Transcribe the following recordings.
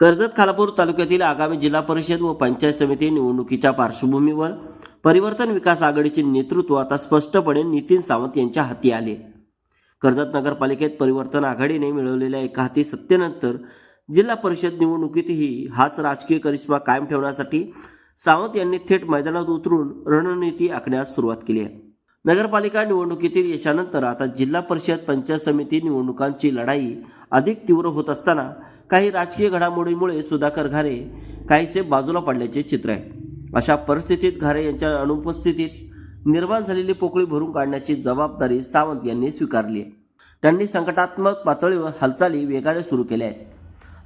कर्जत खालापूर तालुक्यातील आगामी जिल्हा परिषद व पंचायत समिती निवडणुकीच्या पार्श्वभूमीवर परिवर्तन विकास आघाडीचे नेतृत्व आता स्पष्टपणे नितीन सावंत यांच्या हाती आले. कर्जत नगरपालिकेत परिवर्तन आघाडीने मिळवलेल्या एका हाती सत्तेनंतर जिल्हा परिषद निवडणुकीतही हाच राजकीय करिश्मा कायम ठेवण्यासाठी सावंत यांनी थेट मैदानात उतरून रणनीती आखण्यास सुरुवात केली आहे. नगरपालिका निवडणुकीतील यशानंतर आता जिल्हा परिषद पंचायत समिती निवडणुकांची लढाई अधिक तीव्र होत असताना काही राजकीय घडामोडीमुळे सुधाकर घारे काहीसे बाजूला पडल्याचे चित्र आहे. अशा परिस्थितीत घारे यांच्या अनुपस्थितीत निर्माण झालेली पोकळी भरून काढण्याची जबाबदारी सावंत यांनी स्वीकारली आहे. त्यांनी संकटात्मक पातळीवर हालचाली वेगाने सुरू केल्या आहेत.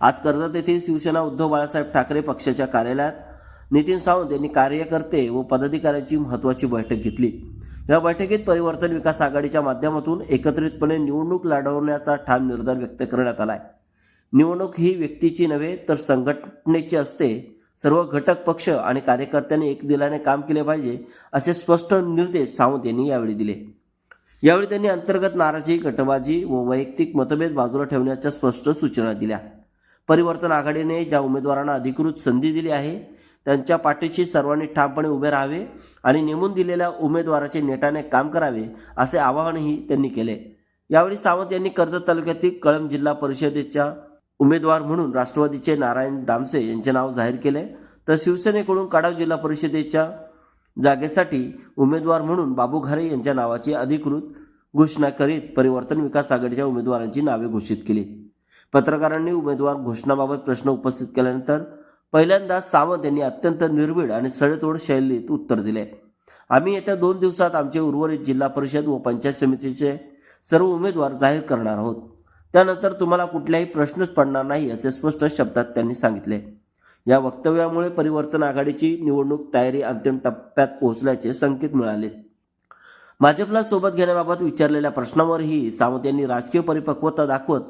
आज कर्जत येथील शिवसेना उद्धव बाळासाहेब ठाकरे पक्षाच्या कार्यालयात नितीन सावंत यांनी कार्यकर्ते व पदाधिकाऱ्यांची महत्त्वाची बैठक घेतली. या बैठकीत परिवर्तन विकास आघाडीच्या माध्यमातून एकत्रितपणे निवडणूक लढवण्याचा ठाम निर्धार व्यक्त करण्यात आला आहे. निवडणूक ही व्यक्तीची नव्हे तर संघटनेची असते. सर्व घटक पक्ष आणि कार्यकर्त्यांनी एक दिलाने काम केले पाहिजे असे स्पष्ट निर्देश सावंत यांनी यावेळी दिले. यावेळी त्यांनी अंतर्गत नाराजी गटबाजी व वैयक्तिक मतभेद बाजूला ठेवण्याच्या स्पष्ट सूचना दिल्या. परिवर्तन आघाडीने ज्या उमेदवारांना अधिकृत संधी दिली आहे त्यांच्या पाठीशी सर्वांनी ठामपणे उभे राहावे आणि नेमून दिलेल्या उमेदवाराचे नेटाने काम करावे असे आवाहनही त्यांनी केले. यावेळी सावंत यांनी कर्जत तालुक्यातील कळंब जिल्हा परिषदेच्या उमेदवार म्हणून राष्ट्रवादीचे नारायण डामसे यांचे नाव जाहीर केले. तर शिवसेनेकडून काडाव जिल्हा परिषदेच्या जागेसाठी उमेदवार म्हणून बाबू घारे यांच्या नावाची अधिकृत घोषणा करीत परिवर्तन विकास आघाडीच्या उमेदवारांची नावे घोषित केली. पत्रकारांनी उमेदवार घोषणाबाबत प्रश्न उपस्थित केल्यानंतर पहिल्यांदा सावंत यांनी अत्यंत निर्भीड आणि सडेतोड शैलीत उत्तर दिले. आम्ही येत्या दोन दिवसात आमचे उर्वरित जिल्हा परिषद व पंचायत समितीचे सर्व उमेदवार जाहीर करणार आहोत. त्यानंतर तुम्हाला कुठलाही प्रश्नच पडणार नाही असे स्पष्ट शब्दात त्यांनी सांगितले. या वक्तव्यामुळे परिवर्तन आघाडीची निवडणूक तयारी अंतिम टप्प्यात पोहोचल्याचे संकेत मिळाले. भाजपला सोबत घेण्याबाबत विचारलेल्या प्रश्नावरही सावंत यांनी राजकीय परिपक्वता दाखवत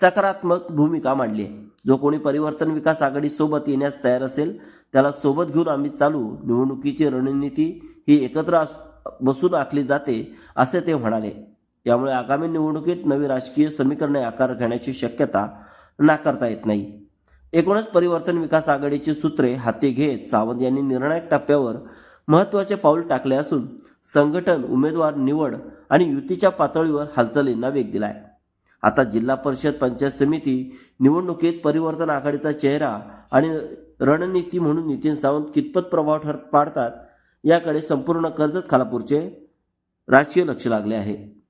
सकारात्मक भूमिका मांडली. जो कोणी परिवर्तन विकास आघाडी सोबत येण्यास तयार असेल त्याला सोबत घेऊन आम्ही चालू निवडणुकीची रणनीती ही एकत्र अस- बसून आखली जाते असे ते म्हणाले. यामुळे आगामी निवडणुकीत नवी राजकीय समीकरणे आकार घेण्याची शक्यता नाकारता येत नाही. एकूणच परिवर्तन विकास आघाडीची सूत्रे हाती घेत सावंत यांनी निर्णायक टप्प्यावर महत्त्वाचे पाऊल टाकले असून संघटन उमेदवार निवड आणि युतीच्या पातळीवर हालचालींना वेग दिलाय. आता जिल्हा परिषद पंचायत समिती निवडणुकीत परिवर्तन आघाडीचा चेहरा आणि रणनीती म्हणून नितीन सावंत कितपत प्रभाव ठर पाडतात याकडे संपूर्ण कर्जत खालापूरचे राजकीय लक्ष लागले आहे.